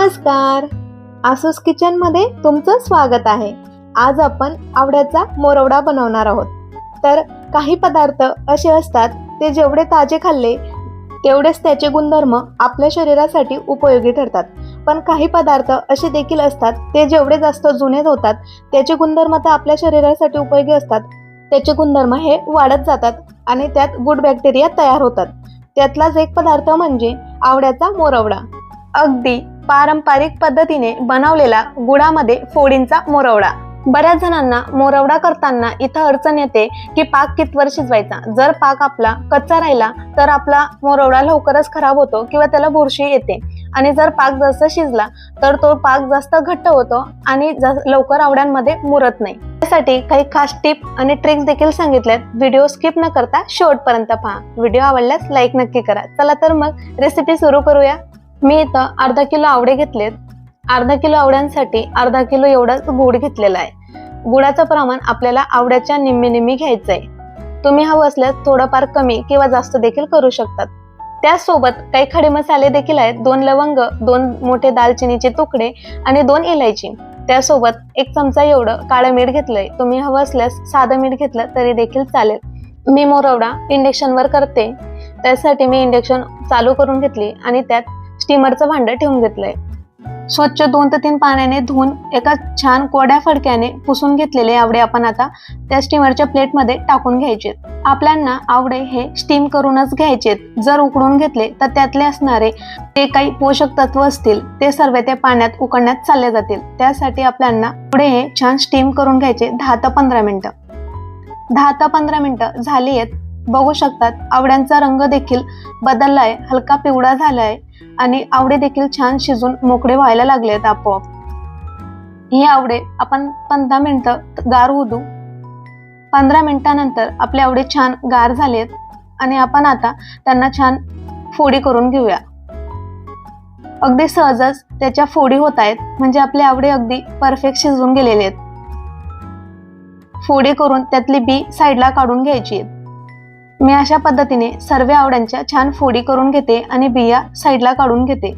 नमस्कार. आसूस किचनमध्ये तुमचं स्वागत आहे. आज आपण आवड्याचा मोरवडा बनवणार आहोत. तर काही पदार्थ असे असतात ते जेवढे ताजे खाल्ले तेवढेच त्याचे गुणधर्म आपल्या शरीरासाठी उपयोगी ठरतात. पण काही पदार्थ असे देखील असतात ते जेवढे जास्त जुने होतात त्याचे गुणधर्म तर आपल्या शरीरासाठी उपयोगी असतात. त्याचे गुणधर्म हे वाढत जातात आणि त्यात गुड बॅक्टेरिया तयार होतात. त्यातलाच एक पदार्थ म्हणजे आवड्याचा मोरवडा. अगदी. पारंपरिक पद्धतीने बनवलेला गुडामध्ये फोडींचा मोरवडा. बऱ्याच जणांना मोरवडा करताना इथं अडचण येते की पाक कितवर शिजवायचा. जर पाक आपला कच्चा राहिला तर आपला मोरवडा लवकरच खराब होतो किंवा त्याला बुरशी येते. आणि जर पाक जास्त शिजला तर तो पाक जास्त घट्ट होतो आणि लवकर आवड्यांमध्ये मुरत नाही. त्यासाठी काही खास टिप आणि ट्रिक्स देखील सांगितल्यात. व्हिडिओ स्किप न करता शेवटपर्यंत पहा. व्हिडिओ आवडल्यास लाईक नक्की करा. चला तर मग रेसिपी सुरू करूया. मी इथं अर्धा किलो आवडे घेतलेत. अर्धा किलो आवड्यांसाठी अर्धा किलो एवढाच गुड घेतलेला आहे. गुडाचं प्रमाण आपल्याला आवड्याच्या निम्मे निम्मी घ्यायचं आहे तुम्ही हवं असल्यास थोडंफार कमी किंवा जास्त देखील करू शकतात. त्याचसोबत काही खडे मसाले देखील आहेत. दोन लवंग दोन मोठे दालचिनीचे तुकडे आणि दोन इलायची. त्यासोबत एक चमचा एवढं काळं मीठ घेतलंय. तुम्ही हवं असल्यास साधं मीठ घेतलं तरी देखील चालेल. मी मोरवडा इंडक्शनवर करते. त्यासाठी मी इंडक्शन चालू करून घेतली आणि त्यात स्टीमरचं भांडं ठेवून घेतलंय. स्वच्छ दोन ते तीन पाण्याने धुवून एका छान कोड्या फडक्याने पुसून घेतलेले आवडे आपण आता त्या स्टीमरच्या प्लेटमध्ये टाकून घ्यायचे आपल्यांना आवडे हे स्टीम करूनच घ्यायचे जर उकडून घेतले तर त्यातले असणारे ते काही पोषक तत्व असतील ते सर्व त्या पाण्यात उकडण्यात चालले जातील. त्यासाठी आपल्यांना आवडे हे छान स्टीम करून घ्यायचे दहा ते पंधरा मिनिटं. दहा ते पंधरा मिनिटं झाली आहेत. बघू शकतात. आवड्यांचा रंग देखील बदललाय हलका पिवळा झालाय आणि आवडे देखील छान शिजून मोकळे व्हायला लागलेत आपोआप. ही आवडे आपण पंधरा मिनिटं गार होऊ देऊ. पंधरा मिनिटानंतर आपले आवडे छान गार झालेत आणि आपण आता त्यांना छान फोडी करून घेऊया. अगदी सहजच त्याच्या फोडी होत आहेत म्हणजे आपले आवडे अगदी परफेक्ट शिजून गेलेले आहेत. फोडी करून त्यातली बी साईडला काढून घ्यायची आहेत. मी अशा पद्धतीने सर्व आवड्यांच्या छान फोडी करून घेते आणि बिया साईडला काढून घेते.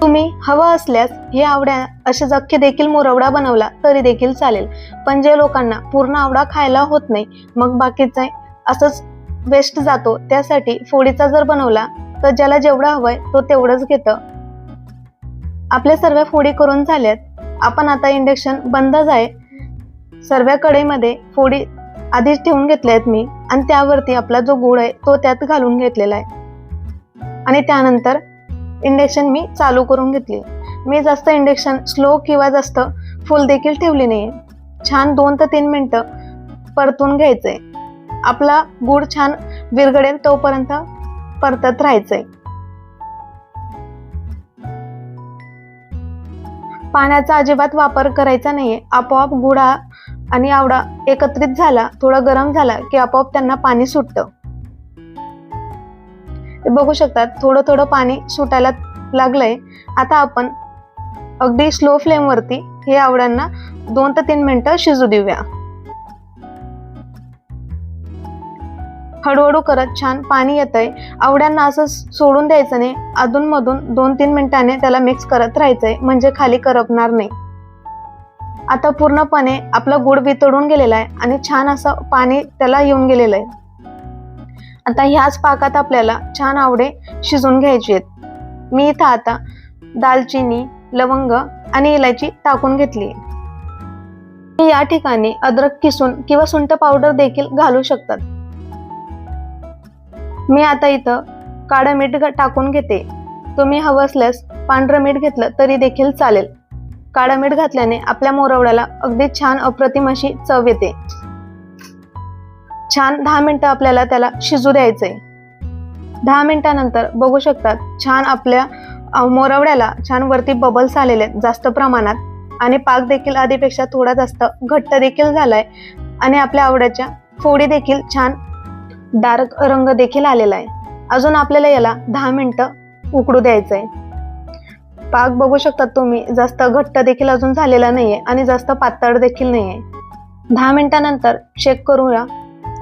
तुम्ही हवं असल्यास हे आवड्या असे जख्खे देखील मुरवडा बनवला तरी देखील चालेल. पण जे लोकांना पूर्ण आवडा खायला होत नाही मग बाकीचा असंच वेस्ट जातो त्यासाठी फोडीचा जर बनवला तर ज्याला जेवढं हवंय तो तेवढंच घेतं. आपल्या सर्व फोडी करून झाल्यात. आपण आता इंडक्शन बंदच आहे. सर्व कढईमध्ये फोडी आधीच ठेवून घेतले आहेत मी आणि त्यावरती आपला जो गुळ आहे तो त्यात घालून घेतलेला आहे. आणि त्यानंतर इंडक्शन मी चालू करून घेतली. मी जास्त इंडक्शन स्लो किंवा जास्त फुल देखील ठेवली नाही छान दोन ते तीन मिनटं परतून घ्यायचंय. आपला गुड छान विरघडेल तोपर्यंत परतत राहायचंय. पाण्याचा अजिबात वापर करायचा नाहीये. आपोआप गुडा आणि आवडा एकत्रित झाला थोडा गरम झाला की आपोआप त्यांना पाणी सुटतं. ते बघू शकतात थोडं थोडं पाणी सुटायला लागलंय. आता आपण अगदी स्लो फ्लेम वरती हे आवड्यांना दोन ते तीन मिनिटं शिजू देऊया. हळूहळू करत छान पाणी येतंय. आवड्यांना असं सोडून द्यायचं नाही. अधूनमधून दोन तीन मिनिटाने त्याला मिक्स करत राहायचंय. म्हणजे खाली करपणार नाही. आता पूर्णपणे आपला गुड वितळून गेलेला आहे आणि छान असं पाणी त्याला येऊन गेलेलं आहे. आता ह्याच पाकात आपल्याला छान आवडे शिजून घ्यायचे आहेत. मी इथं आता दालचिनी लवंग आणि इलायची टाकून घेतली या ठिकाणी अद्रक किसून किंवा सुंठ पावडर देखील घालू शकतात. मी आता इथं काळं मीठ टाकून घेते. तुम्ही हवं असल्यास पांढरं मीठ घेतलं तरी देखील चालेल. काळं मीठ घातल्याने आपल्या मोरवड्याला अगदी छान अप्रतिम अशी चव येते. छान दहा मिनटं आपल्याला त्याला शिजू द्यायचंय. दहा मिनिटानंतर बघू शकतात छान आपल्या मोरवड्याला छान वरती बबल्स आलेले आहेत जास्त प्रमाणात आणि पाक देखील आधीपेक्षा थोडा जास्त घट्ट देखील झालाय आणि आपल्या आवड्याच्या फोडी देखील छान डार्क रंग देखील आलेला आहे. अजून आपल्याला याला दहा मिनटं उकडू द्यायचं आहे पाक बघू शकता तुम्ही जास्त घट्ट देखील अजून झालेला नाही आहे आणि जास्त पातळ देखील नाही आहे दहा मिनटानंतर चेक करूया.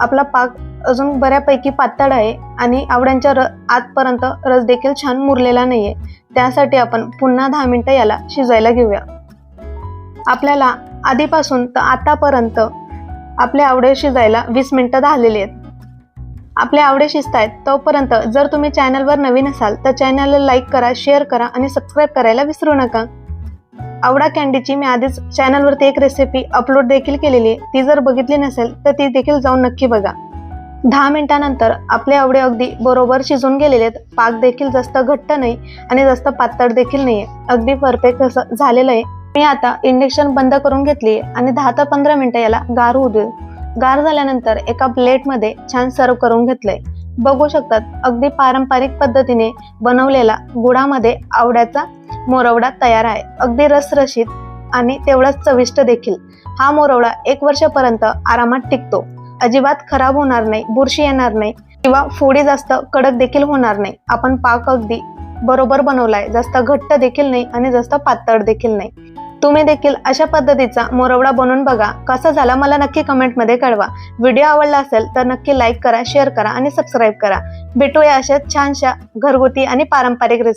आपला पाक अजून बऱ्यापैकी पातळ आहे आणि आवड्यांच्या र आतपर्यंत रस देखील छान मुरलेला नाही आहे त्यासाठी आपण पुन्हा दहा मिनटं याला शिजायला घेऊया. आपल्याला आधीपासून तर आतापर्यंत आपले आवडे शिजायला वीस मिनटं झालेली आहेत. आपले आवडे शिस्त आहेत तोपर्यंत जर तुम्ही चॅनलवर नवीन असाल तर चॅनलला लाईक करा शेअर करा आणि सबस्क्राईब करायला विसरू नका. आवडा कॅन्डीची मी आधीच चॅनलवरती एक रेसिपी अपलोड देखील केलेली आहे. ती जर बघितली नसेल तर ती देखील जाऊन नक्की बघा. दहा मिनिटानंतर आपले आवडे अगदी बरोबर शिजून गेलेले आहेत. पाक देखील जास्त घट्ट नाही आणि जास्त पातळ देखील नाही आहे अगदी परफेक्ट असं झालेलं आहे. मी आता इंडक्शन बंद करून घेतली आहे आणि दहा ते पंधरा मिनटं याला गार होऊ देऊ. गार झाल्यानंतर एका प्लेटमध्ये छान सर्व करून घेतलंय. बघू शकतात अगदी पारंपरिक पद्धतीने बनवलेला गुडामध्ये आवड्याचा मोरवडा तयार आहे. अगदी रसरशीत आणि तेवढाच चविष्ट देखील. हा मोरवडा एक वर्षापर्यंत आरामात टिकतो. अजिबात खराब होणार नाही बुरशी येणार नाही किंवा फोडी जास्त कडक देखील होणार नाही. आपण पाक अगदी बरोबर बनवलाय जास्त घट्ट देखील नाही आणि जास्त पातळ देखील नाही. तुम्ही देखील अशा पद्धतीचा मोरवडा बनवून बघा. कसा झाला मला नक्की कमेंटमध्ये कळवा. व्हिडिओ आवडला असेल तर नक्की लाईक करा शेअर करा आणि सबस्क्राईब करा. भेटूया अशाच छानशा घरगुती आणि पारंपरिक रेसिपी